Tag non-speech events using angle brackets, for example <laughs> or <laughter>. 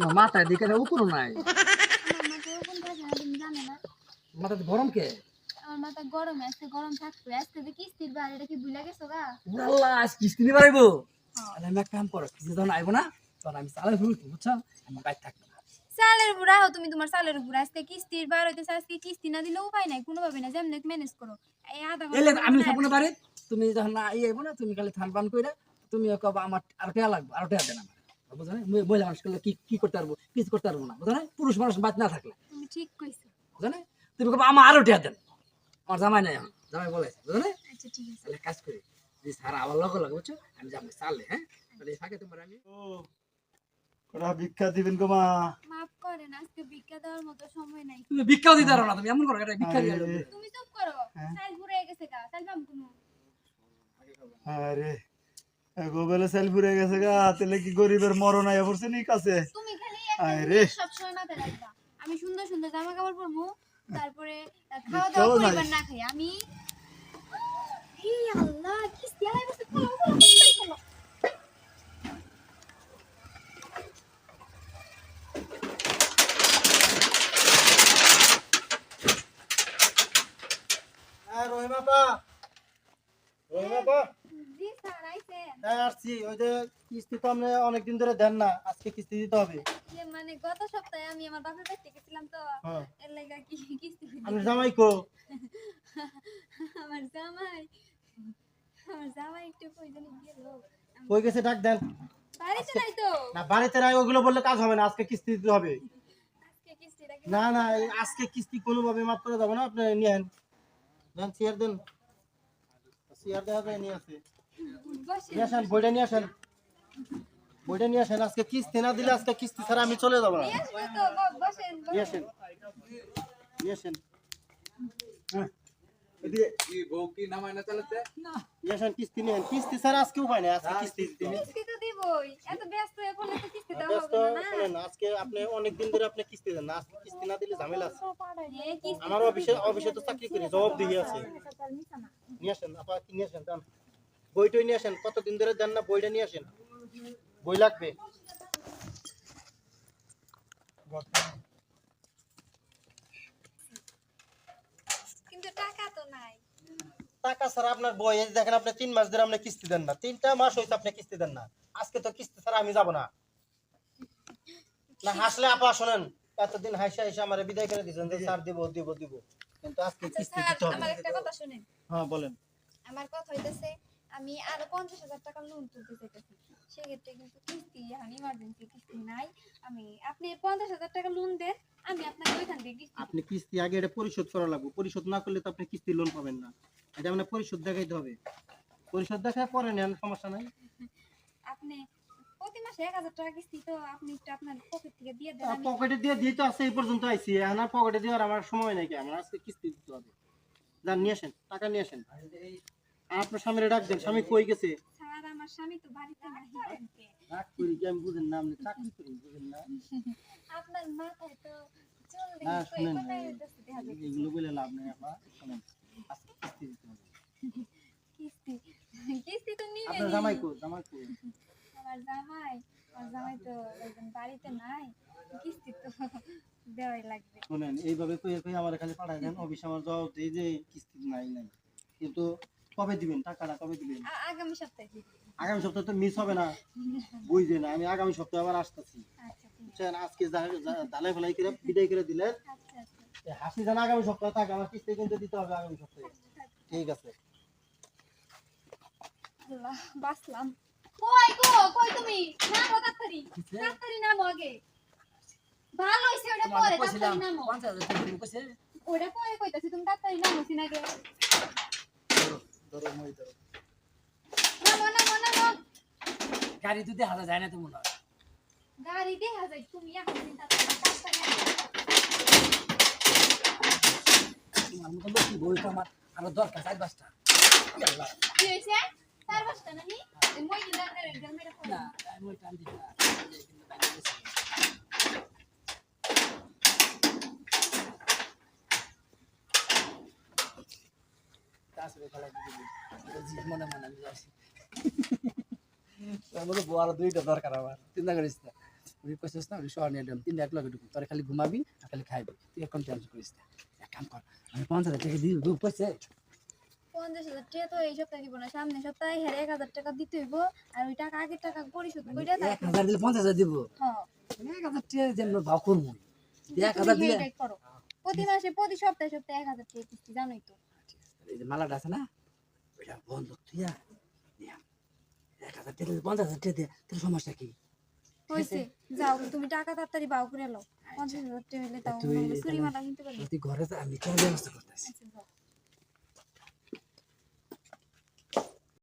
তোমার মাথায় দিকে না নাই। না মাথাতে গরম কে? আমার মাথা গরম আজকে গরম থাকবে। আজকে যে কিস্তির বার এটা কি ভুলে গেছো গা? উড়াল্লা আজ কিস্তি নিয়ে বাড়াইবো হ্যাঁ। তাহলে আমি এক কাম করো কিস্তি যখন আইবো না তখন আমি চালাই ফেলব বুঝছ? আমি বাইর থাকব না। চালের তুমি তোমার চালের উপর আজকে কিস্তির বার হইতেছে আজকে কিস্তি না দিলে উপায় নাই না যেমন ম্যানেজ করো। এই আধা এলে ঘণ্টা আমি থাকব না বাড়ি তুমি যখন না আইবো না তুমি খালি থান পান কইরা তুমি কব আমার আর টাকা লাগবে আর টাকা দেন আমার। বুঝো মহিলা মানুষ করলে কি কি করতে পারব? কিছু করতে পারব না বুঝো না পুরুষ মানুষ বাদ না থাকলে। তুমি ঠিক কইছো। বুঝো না তুমি কব আমার আরও টাকা দেন। আমার জামাই নাই এখন। জামাই বলে বুঝো না আচ্ছা ঠিক আছে। তাহলে কাজ করি যে স্যার আবার লগে লগে বুঝছ? আমি যাব চাললে হ্যাঁ? তাহলে এই ফাঁকে তোমার আমি ও ওরা ভিক্ষা দিবেন গো মা। মাফ করেন আজকে ভিক্ষা দেওয়ার মতো সময় নাই। তুমি ভিক্ষাও দিতে পারো না তুমি এমন করো এটা ভিক্ষা দিয়ে তুমি চুপ করো। হ্যাঁ? চাল ঘুরে গেছে গা চাল পাম কোনো? আরে। গোবেলে সেল ফুরে গেছে গা তাহলে কি গরিবের মরণ আয়া পড়ছে নি কাছে তুমি খালি আরে। সব সময় মাথায় রাখবা আমি সুন্দর সুন্দর জামা কাপড় পরবো তারপরে খাওয়া দাওয়া নাই। না খাই আমি হে আল্লাহ কিস্তি আলাই বসে ফলো ফলো ফলো হ্যাঁ রহিম আপা রহিম আপা জি স্যার আইছেন হ্যাঁ আসছি ওই যে কিস্তি তো আপনি অনেকদিন ধরে দেন না আজকে কিস্তি দিতে হবে। ইয়ে মানে গত সপ্তাহে আমি আমার বাপের বাড়ি গেছিলাম তো এর লাগা কি কিস্তি আমি জামাই কো। <laughs> আমার জামাই আমার জামাই একটু প্রয়োজনে গেল কই গেছে ডাক দেন। বাড়িতে নাই তো। না বাড়িতে নাই ওগুলো বললে কাজ হবে না আজকে কিস্তি দিতে হবে। না না আজকে কিস্তি কোনোভাবে মাফ করে যাব না আপনি নিয়েন। দেন চেয়ার দেন। চেয়ার দেওয়া যায় নিয়ে আসে। বসে নিয়ে আসেন বইটা নিয়ে আসেন। বইটা নিয়ে আসেন আজকে কিস্তি না দিলে আজকে কিস্তি ছাড়া আমি চলে যাব না। আসবে তো ব- বসেন নিয়ে বসেন আসেন। নিয়ে আসেন। হ্যাঁ, এদিকে না নিয়ে আসেন কিস্তি নিয়ে কিস্তি ছাড়া আজকে উপায় নেই আজকে কিস্তি দিতে হবে। কিস্তি তো দিবই। এত ব্যস্ত হয়ে পড়লে তো কিস্তি দেওয়া ব্যস্ত হবে না শোনেন আজকে আপনি অনেক দিন ধরে আপনি কিস্তি দেন না আজকে কিস্তি না দিলে ঝামেলা আছে। এ কিস্তি আমার অফিসে অফিসে তো চাকরি করি জবাব দিয়ে আছে নিয়ে আসেন আপা কি নিয়ে আসেন দাম বইটই নিয়ে আসেন। কতদিন ধরে দেন না বইটা নিয়ে আসেন? বই লাগবে? কিন্তু টাকা তো নাই। টাকা ছাড়া আপনার বই দেখেন আপনি তিন মাস ধরে আপনি কিস্তি দেন না। তিনটা মাস হয়েছে আপনি কিস্তি দেন না। আজকে তো কিস্তি ছাড়া আমি যাব না। না হাসলে আপা শোনেন এতদিন হাসে হাসে আমার বিদায় করে দিয়েছেন যে স্যার দিব দিব দিব। কিন্তু আজকে আচ্ছা কিস্তি দিতে হবে আমার একটা কথা শুনেন। হ্যাঁ বলেন। আমার কথা হইতেছে আমি আরও পঞ্চাশ হাজার টাকা লোন তুলতে চাইতেছি। সেক্ষেত্রে কিন্তু কিস্তি এখন ইমার্জেন্সি কিস্তি নাই। আমি আপনি পঞ্চাশ হাজার টাকা লোন দেন আমি আপনাকে ওইখান থেকে কিস্তি আপনি কিস্তি আগে এটা পরিশোধ করা লাগবে। পরিশোধ না করলে তো আপনি কিস্তি লোন পাবেন না। এটা মানে পরিশোধ দেখাইতে হবে। পরিশোধ দেখায় পরে নেন সমস্যা নাই। <laughs> আপনি প্রতি মাসে এক হাজার টাকা কিস্তি তো আপনি একটু আপনার পকেট থেকে দিয়ে দেন পকেটে দিয়ে দিয়ে তো আছে এই পর্যন্ত আইছি। এখন আর পকেটে দেওয়ার আমার সময় নাই কি আমার আজকে কিস্তি দিতে হবে। যান নিয়ে আসেন টাকা নিয়ে আসেন। আপনার স্বামীরে ডাক দেন স্বামী কই গেছে? স্যার আমার স্বামী তো বাড়িতে নাই। রাগ করি কি আমি বুঝেন না আপনি চাকরি করি বুঝেন না। আপনার মাথায় তো চুল না, শুনেন, কোথায় হইতেছে দেখা যায়। এগুলো বলে লাভ নেই আপা শোনেন। আজকে কিস্তি দিতে হবে। কিস্তি? কিস্তি তো আপনার জামাই কো জামাই কো আমার জামাই আমার জামাই তো একজন বাড়িতে নাই কিস্তি তো দেওয়াই লাগবে। শোনেন এইভাবে কই কই আমার খালি পাঠায় দেন অফিস আমার জবাব দেই যে কিস্তি নাই নাই। কিন্তু কবে দিবেন? টাকাটা কবে দিবেন? আগামী সপ্তাহে দিবি আগামী সপ্তাহে তো মিস হবে না। বুঝছেন আমি আগামী সপ্তাহে আবার আসতেছি। আচ্ছা ঠিক বুঝছেন? আজকে দালাই ফেলাই করে বিদায় করে দিলেন। আচ্ছা আচ্ছা। হাসি জানা আগামী সপ্তাহে থাকে আমার কিস্তি কিন্তু দিতে হবে আগামী সপ্তাহে। ঠিক আছে। আল্লাহ বাসলাম কই গো? কই তুমি? নামো তাড়াতাড়ি। তাড়াতাড়ি নামো আগে। ভালো হইছে ওটা পরে তাড়াতাড়ি নামো। পঞ্চাশ হাজার টাকা দিবো কইছে ওটা পরে কইতাছি তুমি তাড়াতাড়ি নামো সিনাগে ধরো মই ধরো। গাড়ি তো দেখা যায় না তো মনে হয়। গাড়ি দেখা যায় তুমি এখন তোমার মতো লোক বই তো আমার আরও দরকার চার পাঁচটা। কি হইছে চার পাঁচটা নানি মই দিলা না আমি ওই টান দিতে না। কিন্তু বাইরে গেছি। তারপরে খেলা দিয়ে দিবি। এটা জি মনে মনে আমি যাচ্ছি। তার মধ্যে বড় দুইটা দরকার আমার চিন্তা করিস না। তুই কইছিস না ওই শহর নিয়ে দিলাম তিন এক লগে ঢুকু তোরা খালি ঘুমাবি আর খালি খাইবি। তুই এখন টেনশন করিস না। এক কাম কর আমি পঞ্চাশ হাজার টাকা দিই দু পয়সা পঞ্চাশ হাজার টাকা তো এই সপ্তাহে দিব না। সামনে সপ্তাহে হেরে এক হাজার টাকা দিতে হইব আর ওই টাকা আগের টাকা পরিশোধ করে এক হাজার দিলে পঞ্চাশ হাজার দিব। হ্যাঁ এক হাজার টাকা যেন ভাও করব। এক হাজার দিলে প্রতি মাসে প্রতি সপ্তাহে সপ্তাহে এক হাজার টাকা কিস্তি জানোই তো। এই যে মালাটা আছে না ওইটা বন্ধ তুই এক হাজার টাকা পঞ্চাশ হাজার টাকা দিয়ে তোর সমস্যা কি? হয়েছে যাও তুমি টাকা তাড়াতাড়ি বাউ করে নাও পঞ্চাশ হাজার টাকা হলে তাও চুরি মালা কিনতে পারবি। ঘরে আমি তোর ব্যবস্থা করতেছি। আচ্ছা, যাও।